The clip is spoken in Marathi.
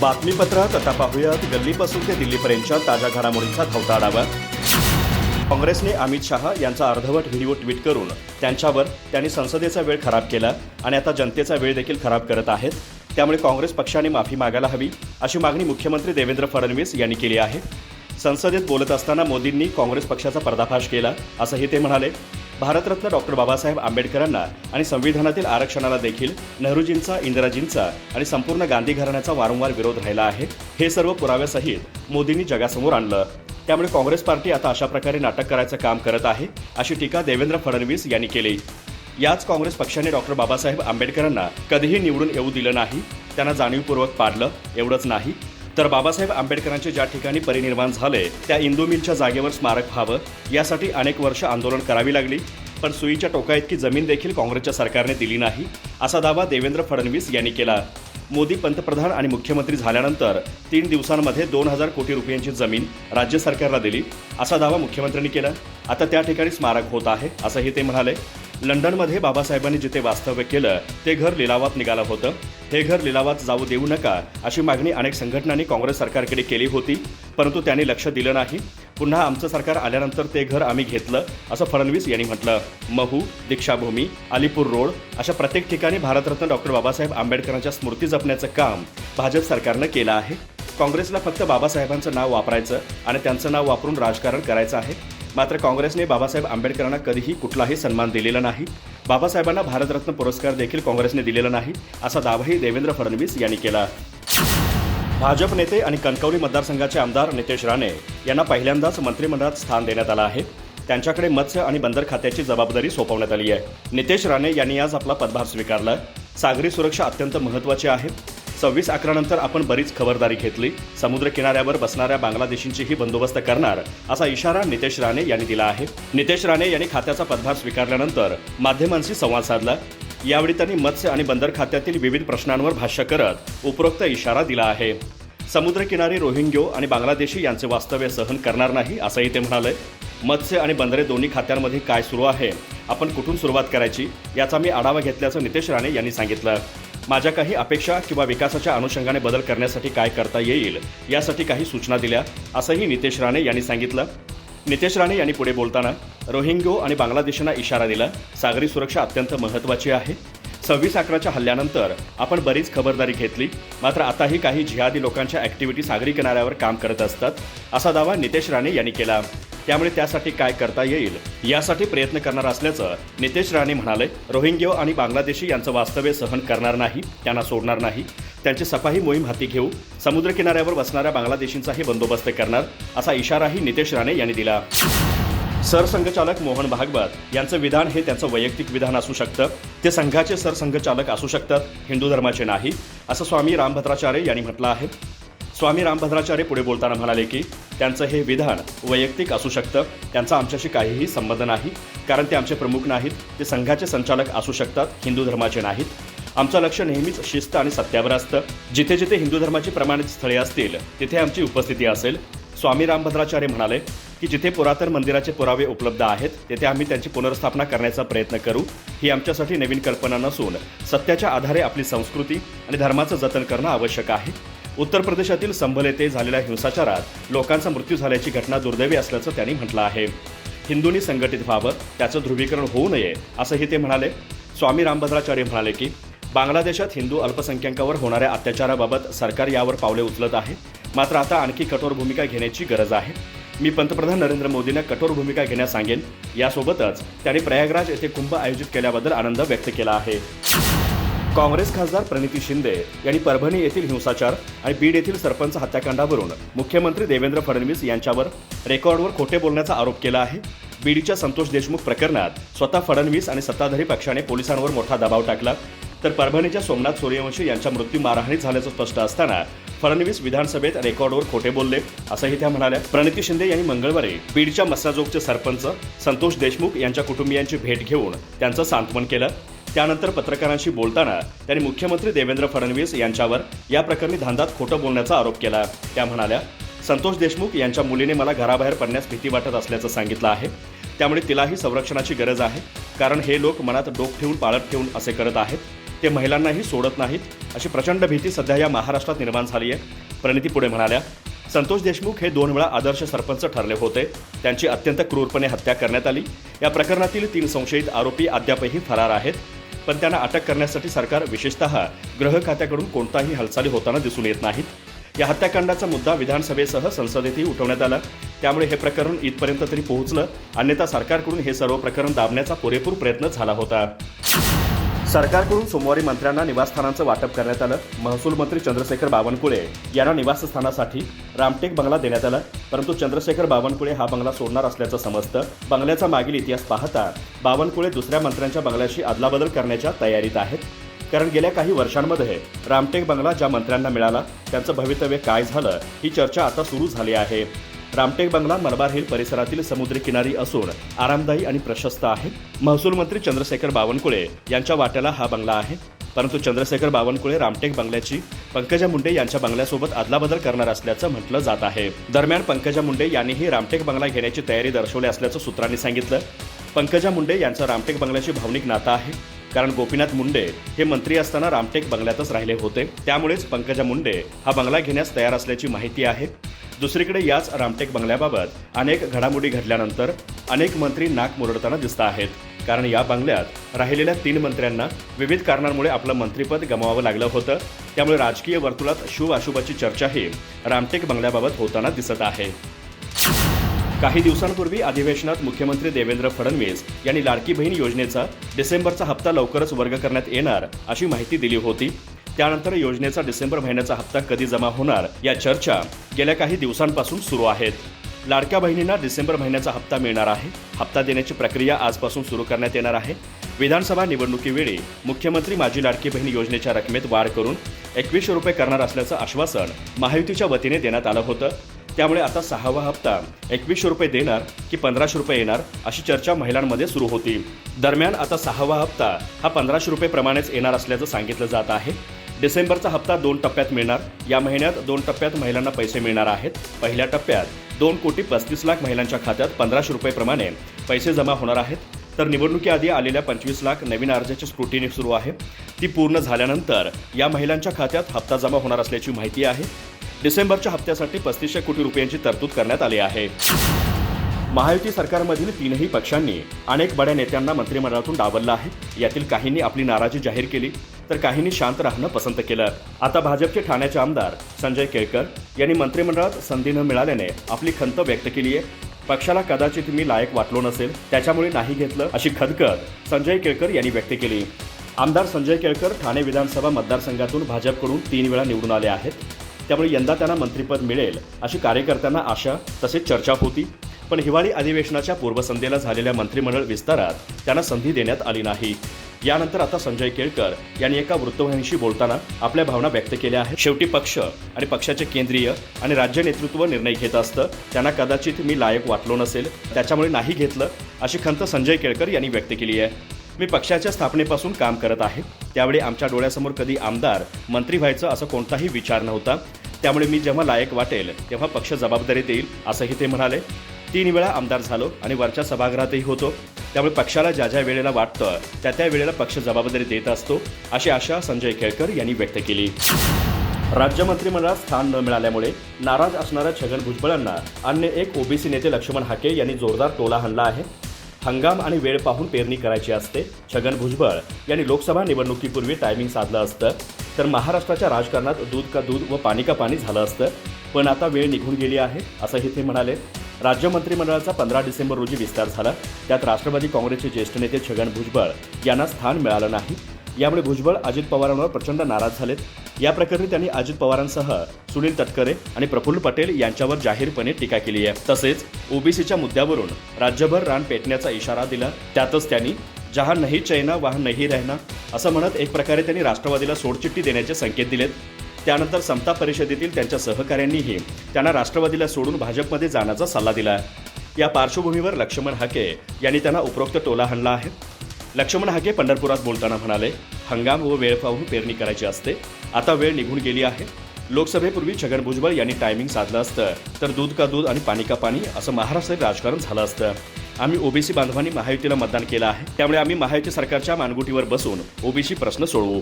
बातमीपत्रात आता पाहूयात. गल्लीपासून ते दिल्लीपर्यंतच्या ताज्या घडामोडींचा धावता आढावा. काँग्रेसने अमित शहा यांचा अर्धवट व्हिडिओ ट्विट करून त्यांच्यावर त्यांनी संसदेचा वेळ खराब केला आणि आता जनतेचा वेळ देखील खराब करत आहेत. त्यामुळे काँग्रेस पक्षाने माफी मागायला हवी अशी मागणी मुख्यमंत्री देवेंद्र फडणवीस यांनी केली आहे. संसदेत बोलत असताना मोदींनी काँग्रेस पक्षाचा पर्दाफाश केला असंही ते म्हणाले. भारतरत्न डॉक्टर बाबासाहेब आंबेडकरांना आणि संविधानातील आरक्षणाला देखील नेहरूजींचा इंदिराजींचा आणि संपूर्ण गांधी घराण्याचा वारंवार विरोध राहिला आहे हे सर्व पुराव्यासहित मोदींनी जगासमोर आणलं. त्यामुळे काँग्रेस पार्टी आता अशा प्रकारे नाटक करायचं काम करत आहे अशी टीका देवेंद्र फडणवीस यांनी केली. याच काँग्रेस पक्षाने डॉक्टर बाबासाहेब आंबेडकरांना कधीही निवडून येऊ दिलं नाही त्यांना जाणीवपूर्वक पाडलं एवढंच नाही. तर बाबासाहेब आंबेडकरांचे ज्या ठिकाणी परिनिर्माण झाले त्या इंदू मिलच्या जागेवर स्मारक व्हावं यासाठी अनेक वर्ष आंदोलन करावी लागली. पण सुईच्या टोका इतकी जमीन देखील काँग्रेसच्या सरकारने दिली नाही असा दावा देवेंद्र फडणवीस यांनी केला. मोदी पंतप्रधान आणि मुख्यमंत्री झाल्यानंतर तीन दिवसांमध्ये दोन हजार कोटी रुपयांची जमीन राज्य सरकारला दिली असा दावा मुख्यमंत्र्यांनी केला. आता त्या ठिकाणी स्मारक होत आहे असंही ते म्हणाले. लंडनमध्ये बाबासाहेबांनी जिथे वास्तव्य केलं ते घर लिलावात निघालं होतं. हे घर लिलावात जाऊ देऊ नका अशी मागणी अनेक संघटनांनी काँग्रेस सरकारकडे केली होती परंतु त्यांनी लक्ष दिलं नाही. पुन्हा आमचं सरकार आल्यानंतर ते घर आम्ही घेतलं असं फडणवीस यांनी म्हटलं. महू दीक्षाभूमी अलीपूर रोड अशा प्रत्येक ठिकाणी भारतरत्न डॉक्टर बाबासाहेब आंबेडकरांच्या स्मृती जपण्याचं काम भाजप सरकारनं केलं आहे. काँग्रेसला फक्त बाबासाहेबांचं नाव वापरायचं आणि त्यांचं नाव वापरून राजकारण करायचं आहे. मात्र काँग्रेसने बाबासाहेब आंबेडकरांना कधीही कुठलाही सन्मान दिलेला नाही. बाबासाहेबांना भारतरत्न पुरस्कार देखील काँग्रेसने दिलेला नाही असा दावाही देवेंद्र फडणवीस यांनी केला. भाजप नेते आणि कणकवली मतदारसंघाचे आमदार नितेश राणे यांना पहिल्यांदाच मंत्रिमंडळात स्थान देण्यात आलं आहे. त्यांच्याकडे मत्स्य आणि बंदर खात्याची जबाबदारी सोपवण्यात आली आहे. नितेश राणे यांनी आज आपला पदभार स्वीकारला. सागरी सुरक्षा अत्यंत महत्त्वाची आहे. सव्वीस अकरानंतर आपण बरीच खबरदारी घेतली. समुद्र किनाऱ्यावर बसणाऱ्या बांगलादेशींचीही बंदोबस्त करणार असा इशारा नितेश राणे यांनी दिला आहे. नितेश राणे यांनी खात्याचा पदभार स्वीकारल्यानंतर माध्यमांशी संवाद साधला. यावेळी त्यांनी मत्स्य आणि बंदर खात्यातील विविध प्रश्नांवर भाष्य करत उपरोक्त इशारा दिला आहे. समुद्रकिनारी रोहिंग्यो आणि बांगलादेशी यांचे वास्तव्य सहन करणार नाही असंही ते म्हणाले. मत्स्य आणि बंदरे दोन्ही खात्यांमध्ये काय सुरू आहे आपण कुठून सुरुवात करायची याचा मी आढावा घेतल्याचं नितेश राणे यांनी सांगितलं. माझ्या काही अपेक्षा किंवा विकासाच्या अनुषंगाने बदल करण्यासाठी काय करता येईल यासाठी काही सूचना दिल्या असंही नितेश राणे यांनी सांगितलं. नितेश राणे यांनी पुढे बोलताना रोहिंग्यो आणि बांगलादेशांना इशारा दिला सागरी सुरक्षा अत्यंत महत्त्वाची आहे. सव्वीस अकराच्या हल्ल्यानंतर आपण बरीच खबरदारी घेतली मात्र आताही काही जिहादी लोकांच्या ॲक्टिव्हिटी सागरी किनाऱ्यावर काम करत असतात असा दावा नितेश राणे यांनी केला. त्यामुळे त्यासाठी काय करता येईल यासाठी प्रयत्न करणार असल्याचं नितेश राणे म्हणाले रोहिंग्यो आणि बांगलादेशी यांचं वास्तव्य सहन करणार नाही त्यांना सोडणार नाही. त्यांची सफाई मोहीम हाती घेऊ समुद्रकिनाऱ्यावर बसणाऱ्या बांगलादेशींचाही बंदोबस्त करणार असा इशाराही नितेश राणे यांनी दिला. सरसंघचालक मोहन भागवत यांचं विधान हे त्यांचं वैयक्तिक विधान असू शकतं. ते संघाचे सरसंघचालक असू शकतात हिंदू धर्माचे नाही असं स्वामी रामभद्राचार्य यांनी म्हटलं आहे. स्वामी रामभद्राचार्य पुढे बोलताना म्हणाले की त्यांचं हे विधान वैयक्तिक असू शकतं त्यांचा आमच्याशी काहीही संबंध नाही कारण ते आमचे प्रमुख नाहीत ते संघाचे संचालक असू शकतात हिंदू धर्माचे नाहीत. आमचं लक्ष नेहमीच शिस्त आणि सत्यावर असतं. जिथे जिथे हिंदू धर्माची प्रमाणित स्थळे असतील तिथे आमची उपस्थिती असेल. स्वामी रामभद्राचार्य म्हणाले की जिथे पुरातन मंदिराचे पुरावे उपलब्ध आहेत तेथे आम्ही त्यांची पुनर्स्थापना करण्याचा प्रयत्न करू. ही आमच्यासाठी नवीन कल्पना नसून सत्याच्या आधारे आपली संस्कृती आणि धर्माचं जतन करणं आवश्यक आहे. उत्तर प्रदेशातील संभल येथे झालेल्या हिंसाचारात लोकांचा मृत्यू झाल्याची घटना दुर्दैवी असल्याचं त्यांनी म्हटलं आहे. हिंदूंनी संघटित व्हावं त्याचं ध्रुवीकरण होऊ नये असंही ते म्हणाले. स्वामी रामभद्राचार्य म्हणाले की बांगलादेशात हिंदू अल्पसंख्यांकावर होणाऱ्या अत्याचाराबाबत सरकार यावर पावले उचलत आहे. मात्र आता आणखी कठोर भूमिका घेण्याची गरज आहे. मी पंतप्रधान नरेंद्र मोदींना कठोर भूमिका घेण्यास सांगेन. यासोबतच त्यांनी प्रयागराज येथे कुंभ आयोजित केल्याबद्दल आनंद व्यक्त केला आहे. काँग्रेस खासदार प्रणिती शिंदे यांनी परभणी येथील हिंसाचार आणि बीड येथील सरपंच हत्याकांडावरून मुख्यमंत्री देवेंद्र फडणवीस यांच्यावर रेकॉर्डवर खोटे बोलण्याचा आरोप केला आहे. बीडच्या संतोष देशमुख प्रकरणात स्वतः फडणवीस आणि सत्ताधारी पक्षाने पोलिसांवर मोठा दबाव टाकला. तर परभणीच्या सोमनाथ सूर्यवंशी यांच्या मृत्यू मारहाणीत झाल्याचं स्पष्ट असताना फडणवीस विधानसभेत रेकॉर्डवर खोटे बोलले असंही त्या म्हणाल्या. प्रणिती शिंदे यांनी मंगळवारी बीडच्या मस्साजोगचे सरपंच संतोष देशमुख यांच्या कुटुंबियांची भेट घेऊन त्यांचं सांत्वन केलं. त्यानंतर पत्रकारांशी बोलताना त्यांनी मुख्यमंत्री देवेंद्र फडणवीस यांच्यावर या प्रकरणी धांदात खोटं बोलण्याचा आरोप केला. त्या म्हणाल्या संतोष देशमुख यांच्या मुलीने मला घराबाहेर पडण्यास भीती वाटत असल्याचं सांगितलं आहे. त्यामुळे तिलाही संरक्षणाची गरज आहे कारण हे लोक मनात डोक ठेवून पाळत ठेवून असे करत आहेत. ते महिलांनाही सोडत नाहीत अशी प्रचंड भीती सध्या या महाराष्ट्रात निर्माण झाली आहे प्रणिती पुढे म्हणाल्या संतोष देशमुख हे दोन वेळा आदर्श सरपंच ठरले होते. त्यांची अत्यंत क्रूरपणे हत्या करण्यात आली. या प्रकरणातील तीन संशयित आरोपी अद्यापही फरार आहेत. पण त्यांना अटक करण्यासाठी सरकार विशेषतः गृह खात्याकडून कोणताही हालचाली होताना दिसून येत नाहीत. या हत्याकांडाचा मुद्दा विधानसभेसह संसदेतही उठवण्यात आला. त्यामुळे हे प्रकरण इथपर्यंत तरी पोहोचलं. अन्यथा सरकारकडून हे सर्व प्रकरण दाबण्याचा पुरेपूर प्रयत्न झाला होता. सरकारकडून सोमवारी मंत्र्यांना निवासस्थानांचं वाटप करण्यात आलं. महसूल मंत्री चंद्रशेखर बावनकुळे यांना निवासस्थानासाठी रामटेक बंगला देण्यात आला. परंतु चंद्रशेखर बावनकुळे हा बंगला सोडणार असल्याचं समजतं. बंगल्याचा मागील इतिहास पाहता बावनकुळे दुसऱ्या मंत्र्यांच्या बंगल्याशी अदलाबदल करण्याच्या तयारीत आहेत. कारण गेल्या काही वर्षांमध्ये रामटेक बंगला ज्या मंत्र्यांना मिळाला त्यांचं भवितव्य काय झालं ही चर्चा आता सुरू झाली आहे. रामटेक बंगला मलबार हिल परिसरातील समुद्रकिनारी असून आरामदायी आणि प्रशस्त आहे. महसूल मंत्री चंद्रशेखर बावनकुळे यांच्या वाट्याला हा बंगला आहे. परंतु चंद्रशेखर बावनकुळे रामटेक बंगल्याची पंकजा मुंडे यांच्या बंगल्यासोबत अदलाबदल करणार असल्याचं म्हटलं जात आहे. दरम्यान पंकजा मुंडे यांनीही रामटेक बंगला घेण्याची तयारी दर्शवली असल्याचं सूत्रांनी सांगितलं. पंकजा मुंडे यांचं रामटेक बंगल्याशी भावनिक नातं आहे. कारण गोपीनाथ मुंडे हे मंत्री असताना रामटेक बंगल्यातच राहिले होते. त्यामुळेच पंकजा मुंडे हा बंगला घेण्यास तयार असल्याची माहिती आहे. दुसरीकडे याच रामटेक बंगल्याबाबत अनेक घडामोडी घडल्यानंतर अनेक मंत्री नाक मुरडताना दिसत आहेत. कारण या बंगल्यात राहिलेल्या तीन मंत्र्यांना विविध कारणांमुळे आपलं मंत्रिपद गमावावं लागलं होतं. त्यामुळे राजकीय वर्तुळात शुभ अशुभाची चर्चाही रामटेक बंगल्याबाबत होताना दिसत आहे. काही दिवसांपूर्वी अधिवेशनात मुख्यमंत्री देवेंद्र फडणवीस यांनी लाडकी बहीण योजनेचा डिसेंबरचा हप्ता लवकरच वर्ग करण्यात येणार अशी माहिती दिली होती. त्यानंतर योजनेचा डिसेंबर महिन्याचा हप्ता कधी जमा होणार या चर्चा गेल्या काही दिवसांपासून सुरू आहेत. लाडक्या बहिणींना डिसेंबर महिन्याचा हप्ता मिळणार आहे. हप्ता देण्याची प्रक्रिया आजपासून सुरू करण्यात येणार आहे. विधानसभा निवडणुकीवेळी मुख्यमंत्री माझी लाडकी बहीण योजनेच्या रकमेत वाढ करून एकवीसशे रुपये करणार असल्याचं आश्वासन महायुतीच्या वतीने देण्यात आलं होतं. त्यामुळे आता सहावा हप्ता एकवीसशे रुपये देणार की पंधराशे रुपये येणार अशी चर्चा महिलांमध्ये सुरू होती. दरम्यान आता सहावा हप्ता हा पंधराशे रुपये प्रमाणेच येणार असल्याचं सांगितलं जात आहे. डिसेंबरचा हप्ता दोन टप्प्यात मिळणार. या महिन्यात दोन टप्प्यात महिलांना पैसे मिळणार आहेत. पहिल्या टप्प्यात दोन कोटी पस्तीस लाख महिलांच्या खात्यात पंधराशे रुपयेप्रमाणे पैसे जमा होणार आहेत. तर निवडणुकीआधी आलेल्या पंचवीस लाख नवीन अर्जाची स्क्रुटिनी सुरू आहे. ती पूर्ण झाल्यानंतर या महिलांच्या खात्यात हप्ता जमा होणार असल्याची माहिती आहे. डिसेंबरच्या हप्त्यासाठी पस्तीसशे कोटी रुपयांची तरतूद करण्यात आली आहे. महायुती सरकारमधील तीनही पक्षांनी अनेक बड्या नेत्यांना मंत्रिमंडळातून डावललं आहे. यातील काहींनी आपली नाराजी जाहीर केली तर काहींनी शांत राहणं पसंत केलं. आता भाजपचे ठाण्याचे आमदार संजय केळकर यांनी मंत्रिमंडळात संधी न मिळाल्याने आपली खंत व्यक्त केली आहे. पक्षाला कदाचित मी लायक वाटलो नसेल त्याच्यामुळे नाही घेतलं अशी खदखद संजय केळकर यांनी व्यक्त केली. आमदार संजय केळकर ठाणे विधानसभा मतदारसंघातून भाजपकडून तीन वेळा निवडून आले आहेत. त्यामुळे यंदा त्यांना मंत्रिपद मिळेल अशी कार्यकर्त्यांना आशा तसेच चर्चा होती. पण हिवाळी अधिवेशनाच्या पूर्वसंध्येला झालेल्या मंत्रिमंडळ विस्तारात त्यांना संधी देण्यात आली नाही. यानंतर आता संजय केळकर यांनी एका वृत्तवाहिनीशी बोलताना आपल्या भावना व्यक्त केल्या आहेत. शेवटी पक्ष आणि पक्षाचे केंद्रीय आणि राज्य नेतृत्व निर्णय घेत असतं. त्यांना कदाचित मी लायक वाटलो नसेल त्याच्यामुळे नाही घेतलं अशी खंत संजय केळकर यांनी व्यक्त केली आहे. मी पक्षाच्या स्थापनेपासून काम करत आहे. त्यावेळी आमच्या डोळ्यासमोर कधी आमदार मंत्री व्हायचं असं कोणताही विचार नव्हता. त्यामुळे मी जेव्हा लायक वाटेल तेव्हा पक्ष जबाबदारी देईल असंही ते म्हणाले. तीन वेळा आमदार झालो आणि वरच्या सभागृहातही होतो. त्यामुळे पक्षाला ज्या ज्या वेळेला वाटतं त्या त्या वेळेला पक्ष जबाबदारी देत असतो अशी आशा संजय केळकर यांनी व्यक्त केली. राज्य मंत्रिमंडळात स्थान न मिळाल्यामुळे नाराज असणाऱ्या छगन भुजबळांना अन्य एक ओबीसी नेते लक्ष्मण हाके यांनी जोरदार टोला हाणला आहे. हंगाम आणि वेळ पाहून पेरणी करायची असते. छगन भुजबळ यांनी लोकसभा निवडणुकीपूर्वी टायमिंग साधलं असतं. तर महाराष्ट्राच्या राजकारणात दूध का दूध व पाणी का पाणी झालं असतं. पण आता वेळ निघून गेली आहे असंही ते म्हणाले. राज्य मंत्रिमंडळाचा पंधरा डिसेंबर रोजी विस्तार झाला. त्यात राष्ट्रवादी काँग्रेसचे ज्येष्ठ नेते छगन भुजबळ यांना स्थान मिळालं नाही. यामुळे भुजबळ अजित पवारांवर प्रचंड नाराज झालेत. या प्रकरणी त्यांनी अजित पवारांसह सुनील तटकरे आणि प्रफुल्ल पटेल यांच्यावर जाहीरपणे टीका केली आहे. तसेच ओबीसीच्या मुद्द्यावरून राज्यभर रान पेटण्याचा इशारा दिला. त्यातच त्यांनी जहा नाही चैना वहा नाही रहना असं म्हणत एक प्रकारे त्यांनी राष्ट्रवादीला सोडचिठ्ठी देण्याचे संकेत दिलेत. त्यानंतर समता परिषदेतील त्यांच्या सहकाऱ्यांनीही त्यांना राष्ट्रवादीला सोडून भाजपमध्ये जाण्याचा सल्ला दिला या पार्श्वभूमीवर लक्ष्मण हाके यांनी त्यांना उपरोक्त टोला हाणला आहे. लक्ष्मण हाके पंढरपुरात बोलताना म्हणाले हंगाम व वेळ पाहून पेरणी करायची असते. आता वेळ निघून गेली आहे. लोकसभेपूर्वी छगन भुजबळ यांनी टायमिंग साधलं असतं तर दूध का दूध आणि पाणी का पाणी असं महाराष्ट्रात राजकारण झालं असतं. आम्ही ओबीसी बांधवांनी महायुतीला मतदान केलं आहे. त्यामुळे आम्ही महायुती सरकारच्या मानगुटीवर बसून ओबीसी प्रश्न सोडवू.